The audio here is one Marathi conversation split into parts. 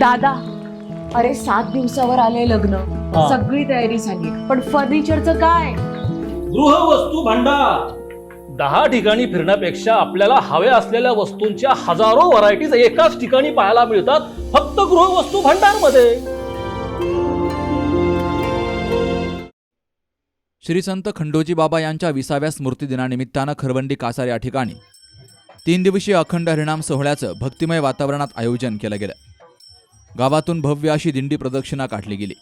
दादा अरे सात दिवसावर आले लग्न. हा. सगळी तयारी झाली. पण फर्निचरचं काय? गृहवस्तू भांडार. दहा ठिकाणी फिरण्यापेक्षा आपल्याला हव्या असलेल्या वस्तूंच्या हजारो व्हरायटीज एकाच ठिकाणी पाहायला मिळतात फक्त गृहवस्तू भांडारमध्ये श्री संत खंडोजी बाबा यांच्या विसाव्या स्मृतिदिनानिमित्तानं खरवंडी कासार या ठिकाणी तीन दिवसीय अखंड हरिणाम सोहळ्याचं भक्तिमय वातावरणात आयोजन केलं गेलं. गावातून भव्य अशी दिंडी प्रदक्षिणा काढली गेली.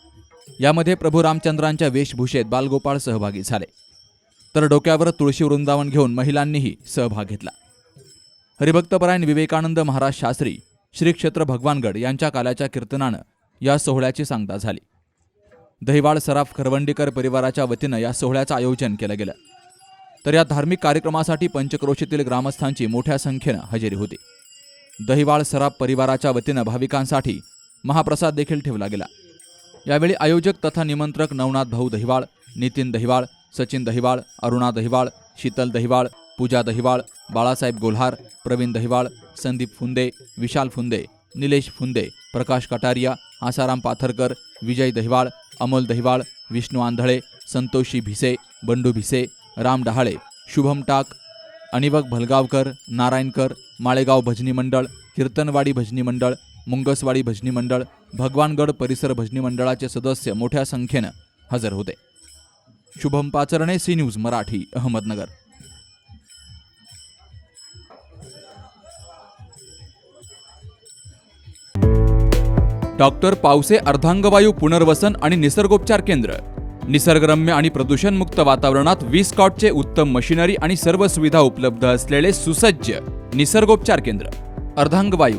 यामध्ये प्रभू रामचंद्रांच्या वेशभूषेत बालगोपाळ सहभागी झाले. तर डोक्यावर तुळशी वृंदावन घेऊन महिलांनीही सहभाग घेतला. हरिभक्तपरायण विवेकानंद महाराज शास्त्री श्री क्षेत्र भगवानगड यांच्या काल्याच्या कीर्तनानं या सोहळ्याची सांगता झाली. दहिवाड सराफ खरवंडीकर परिवाराच्या वतीनं या सोहळ्याचं आयोजन केलं गेलं. तर या धार्मिक कार्यक्रमासाठी पंचक्रोशीतील ग्रामस्थांची मोठ्या संख्येनं हजेरी होती. दहिवाळ सराफ परिवाराच्या वतीनं भाविकांसाठी महाप्रसाद देखील ठेवला गेला. यावेळी आयोजक तथा निमंत्रक नवनाथ भाऊ दहिवाळ नितीन दहिवाळ सचिन दहिवाळ अरुणा दहिवाळ शीतल दहिवाळ पूजा दहिवाळ बाळासाहेब गोल्हार प्रवीण दहिवाळ संदीप फुंदे विशाल फुंदे निलेश फुंदे प्रकाश कटारिया आसाराम पाथरकर विजय दहिवाळ अमोल दहिवाळ विष्णू आंधळे संतोषी भिसे बंडू भिसे राम डहाळे शुभम टाक अनिवक भलगावकर नारायणकर माळेगाव भजनी मंडळ कीर्तनवाडी भजनी मंडळ मुंगसवाडी भजनी मंडळ भगवानगड परिसर भजनी मंडळाचे सदस्य मोठ्या संख्येनं हजर होते. Shubham Pacharne C News Marathi Ahmednagar. Doctor Pawase अर्धांगवायू पुनर्वसन आणि निसर्गोपचार केंद्र. निसर्गरम्य आणि प्रदूषणमुक्त वातावरणात वीस कॉटचे उत्तम मशिनरी आणि सर्व सुविधा उपलब्ध असलेले सुसज्ज निसर्गोपचार केंद्र. अर्धांगवायू